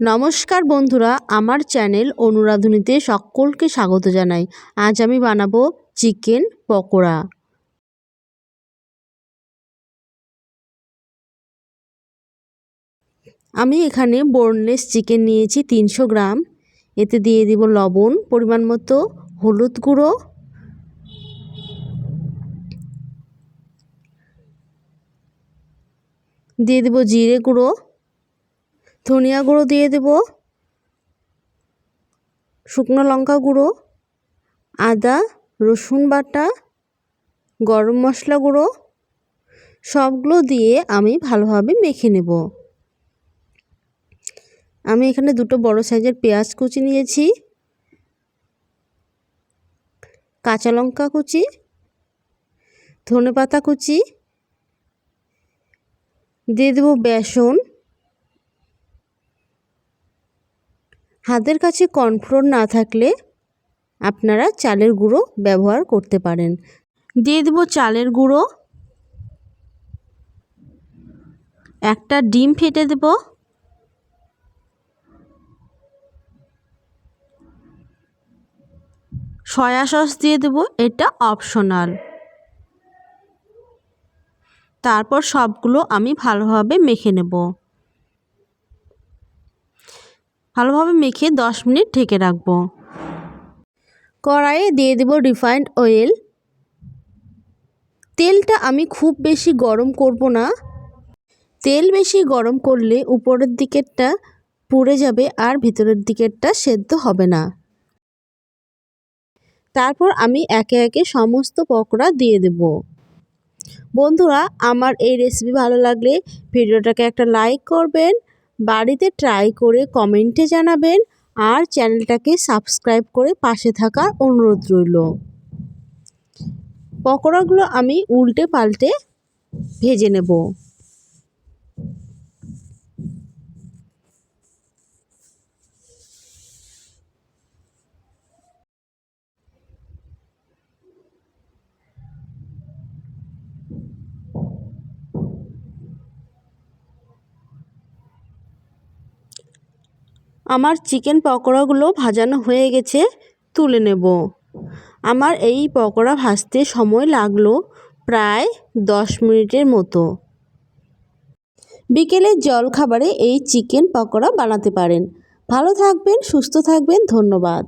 নমস্কার বন্ধুরা, আমার চ্যানেল অনুরাধুনীতে সকলকে স্বাগত জানাই। আজ আমি বানাবো চিকেন পকোড়া। আমি এখানে বোনলেস চিকেন নিয়েছি তিনশো গ্রাম। এতে দিয়ে দিব লবণ, পরিমাণ মতো হলুদ গুঁড়ো। দিয়ে দেবো জিরে গুঁড়ো। ধনিয়া গুঁড়ো দিয়ে দেব, শুকনো লঙ্কা গুঁড়ো, আদা, রসুন বাটা, গরম মশলা গুঁড়ো, সবগুলো দিয়ে আমি ভালোভাবে মেখে নেব। আমি এখানে দুটো বড় সাইজের পেঁয়াজ কুচি নিয়েছি, কাঁচা লঙ্কা কুচি ধনে পাতা কুচি, দিয়ে দেবো বেসন হাতের কাছে কর্নফ্লোর না থাকলে আপনারা চালের গুঁড়ো ব্যবহার করতে পারেন। দিয়ে দেবো চালের গুঁড়ো। একটা ডিম ফেটে দেব। সয়া সস দিয়ে দেব, এটা অপশনাল। তারপর সবগুলো আমি ভালোভাবে মেখে নেব। ভালোভাবে মেখে দশ মিনিট ঢেকে রাখব। কড়াইয়ে দিয়ে দেব রিফাইন্ড অয়েল তেলটা আমি খুব বেশি গরম করব না। তেল বেশি গরম করলে উপরের দিকেরটা পুড়ে যাবে আর ভিতরের দিকেরটা সেদ্ধ হবে না। তারপর আমি একে একে সমস্ত পকোড়া দিয়ে দেব। বন্ধুরা, আমার এই রেসিপি ভালো লাগলে ভিডিওটাকে একটা লাইক করবেন বাড়িতে ট্রাই করে কমেন্টে জানাবেন আর চ্যানেলটাকে সাবস্ক্রাইব করে পাশে থাকার অনুরোধ রইল। পকোড়াগুলো আমি উল্টে পাল্টে ভেজে নেব। আমার চিকেন পকোড়াগুলো ভাজানো হয়ে গেছে, তুলে নেব। আমার এই পকোড়া ভাজতে সময় লাগল প্রায় দশ মিনিটের মতো। বিকেলের জলখাবারে এই চিকেন পকোড়া বানাতে পারেন। ভালো থাকবেন, সুস্থ থাকবেন, ধন্যবাদ।